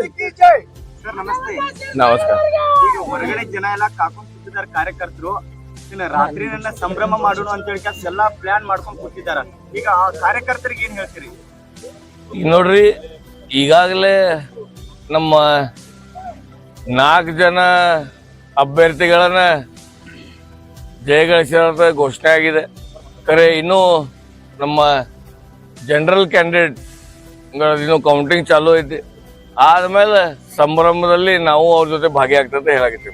Sir ನಮಸ್ತೆ. ನಮಸ್ಕಾರ ಈಗ ಹೊರಗಡೆ ಜನ ಎಲ್ಲ ಕಾಕೊಂಡ್ ಕೂತಿದ್ದಾರೆ ಕಾರ್ಯಕರ್ತರು. ಇನ್ನು ರಾತ್ರಿ ನನ್ನ ಸಂಭ್ರಮ ಮಾಡೋಣ ಅಂತ ಹೇಳಿ ಎಲ್ಲಾ ಪ್ಲಾನ್ ಮಾಡ್ಕೊಂಡ್ ಕೂತಿದಾರ ಈಗ ಆ ಕಾರ್ಯಕರ್ತರಿಗೆ ಏನ್ ಹೇಳ್ತೀರಿ? ಈಗ ನೋಡ್ರಿ ಈಗಾಗಲೇ ನಮ್ಮ ನಾಲ್ಕು ಜನ ಅಭ್ಯರ್ಥಿಗಳನ್ನ ಜಯಗಳಿಸಿದಂತ ಘೋಷಣೆ ಆಗಿದೆ. ಖರೆ ಇನ್ನೂ ನಮ್ಮ ಜನರಲ್ ಕ್ಯಾಂಡಿಡೇಟ್ ಇನ್ನೂ ಕೌಂಟಿಂಗ್ ಚಾಲೂ ಐತಿ. ಆದ್ಮೇಲೆ ಸಂಭ್ರಮದಲ್ಲಿ ನಾವು ಅವ್ರ ಜೊತೆ ಭಾಗಿಯಾಗ್ತದೆ ಹೇಳಾಗಿತ್ತು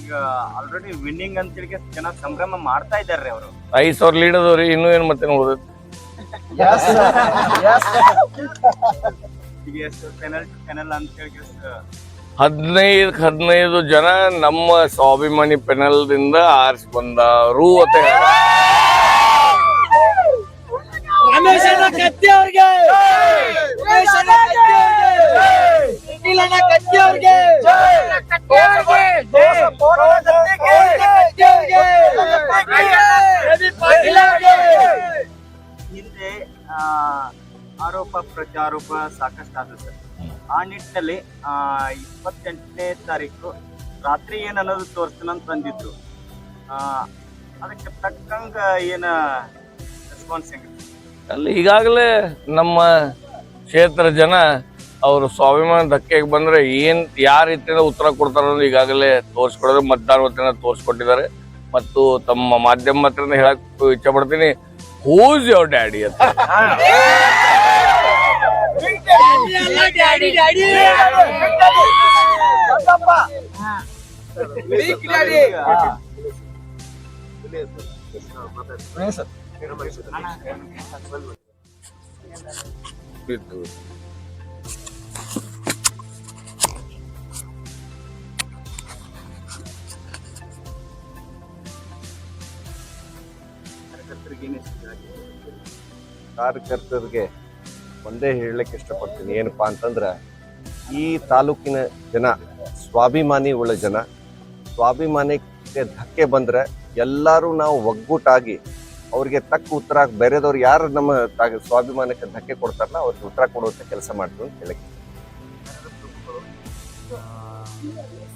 ಈಗ ಆಲ್ರೆಡಿ ವಿನ್ನಿಂಗ್ ಅಂತ ಹೇಳಿ ಜನ ಸಂಭ್ರಮ ಮಾಡ್ತಾ ಇದ್ದಾರೆ ಅವರು. ಐದು ಸಾವಿರ ಲೀಡ್ ಅದಾವ್ರಿ ಇನ್ನೂ ಏನು ಮತ್ತೆ ಈಗ ಎಷ್ಟು ಪೆನಲ್ ಟು ಹದಿನೈದು ಹದಿನೈದು ಜನ ನಮ್ಮ ಸ್ವಾಭಿಮಾನಿ ಪೆನಲ್ ದಿಂದ ಆರಿಸಿ ಬಂದರು ಅಂತ ಹೇಳ ರಮೇಶನ ಕತ್ತಿ ಅವ್ರಿಗೆ! ಅವ್ರಿಗೆ ಹಿಂದೆ ಆರೋಪ ಪ್ರತ್ಯಾರೋಪ ಸಾಕಷ್ಟು ಆದ ಸರ್ ಆ ನಿಟ್ಟಿನಲ್ಲಿ ಆ, ಇಪ್ಪತ್ತೆಂಟನೇ ತಾರೀಕು ರಾತ್ರಿ ಏನ್ ಅನ್ನೋದು ತೋರಿಸ್ತಾನಂತ ಬಂದಿದ್ರು. ಆ, ಅದಕ್ಕೆ ತಕ್ಕಂಗ ಏನ ರೆಸ್ಪಾನ್ಸ್ ಹೆಂಗ ಅಲ್ಲಿ ಈಗಾಗಲೇ ನಮ್ಮ ಕ್ಷೇತ್ರ ಜನ ಅವರು ಸ್ವಾಭಿಮಾನ ಧಕ್ಕೆಗೆ ಬಂದ್ರೆ ಏನು ಯಾವ ರೀತಿಯಿಂದ ಉತ್ತರ ಕೊಡ್ತಾರ ಅನ್ನೋದು ಈಗಾಗಲೇ ತೋರಿಸ್ಕೊಡೋದು ಮತದಾರ ವತಿಯಿಂದ ತೋರಿಸ್ಕೊಟ್ಟಿದ್ದಾರೆ. ಮತ್ತು ತಮ್ಮ ಮಾಧ್ಯಮ ಹತ್ರ ಹೇಳಕ್ ಇಚ್ಛೆ ಪಡ್ತೀನಿ ಹೂಸ್ ಯೋರ್ ಡ್ಯಾಡಿ ಅಂತ. ಡ್ಯಾಡಿ ಡ್ಯಾಡಿ ಕಾರ್ಯಕರ್ತರಿಗೆ ಒಂದೇ ಹೇಳಲಿಕ್ಕೆ ಇಷ್ಟಪಡ್ತೀನಿ. ಏನಪ್ಪ ಅಂತಂದ್ರೆ ಈ ತಾಲೂಕಿನ ಜನ ಸ್ವಾಭಿಮಾನಿ ಉಳ್ಳ ಜನ ಸ್ವಾಭಿಮಾನಕ್ಕೆ ಧಕ್ಕೆ ಬಂದ್ರೆ ಎಲ್ಲರೂ ನಾವು ಒಗ್ಗೂಟಾಗಿ ಅವ್ರಿಗೆ ತಕ್ಕ ಉತ್ತರ ಬೇರೆದವ್ರು ಯಾರು ನಮ್ಮ ಸ್ವಾಭಿಮಾನಕ್ಕೆ ಧಕ್ಕೆ ಕೊಡ್ತಾರಲ್ಲ ಅವ್ರಿಗೆ ಉತ್ತರ ಕೊಡುವಂಥ ಕೆಲಸ ಮಾಡ್ತೀವಿ ಅಂತ ಹೇಳಕ್ಕೆ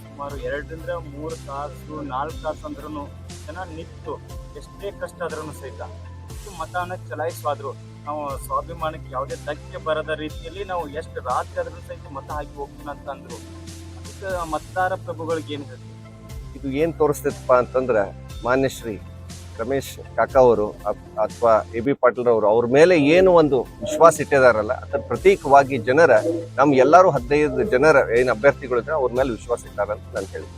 ಸುಮಾರು ಎರಡರಿಂದ ಮೂರು ತಾಸು ನಾಲ್ಕು ತಾಸು ಅಂದ್ರೂ ಜನ ನಿಂತು ಎಷ್ಟೇ ಕಷ್ಟ ಆದ್ರೂ ಸಹಿತ ಎಷ್ಟು ಮತನ ಚಲಾಯಿಸಾದ್ರು ನಾವು ಸ್ವಾಭಿಮಾನಕ್ಕೆ ಯಾವುದೇ ಧಕ್ಕೆ ಬರದ ರೀತಿಯಲ್ಲಿ ನಾವು ಎಷ್ಟು ರಾತ್ರಿ ಆದ್ರೂ ಸಹಿತ ಮತ ಹಾಕಿ ಹೋಗ್ತೀನಿ ಅಂತ ಅಂದ್ರು. ಅದಕ್ಕೆ ಮತದಾರ ಪ್ರಭುಗಳಿಗೆ ಏನು ಹೇಳ್ತೀವಿ ಇದು ಏನು ತೋರಿಸ್ತೈತಪ್ಪ ಅಂತಂದ್ರೆ ಮಾನ್ಯ ಶ್ರೀ ರಮೇಶ್ ಕಾಕಾ ಅವರು ಅಥವಾ ಎ ಬಿ ಪಾಟೀಲ್ ಅವರು ಮೇಲೆ ಏನು ಒಂದು ವಿಶ್ವಾಸ ಇಟ್ಟಿದಾರಲ್ಲ ಅದ್ರ ಪ್ರತೀಕವಾಗಿ ಜನರ, ನಮ್ ಎಲ್ಲರೂ ಹದಿನೈದು ಜನರ ಏನು ಅಭ್ಯರ್ಥಿಗಳಿದ್ರೆ ಅವ್ರ ಮೇಲೆ ವಿಶ್ವಾಸ ಇಟ್ಟಾರ ಅಂತ ನಾನು ಹೇಳಿ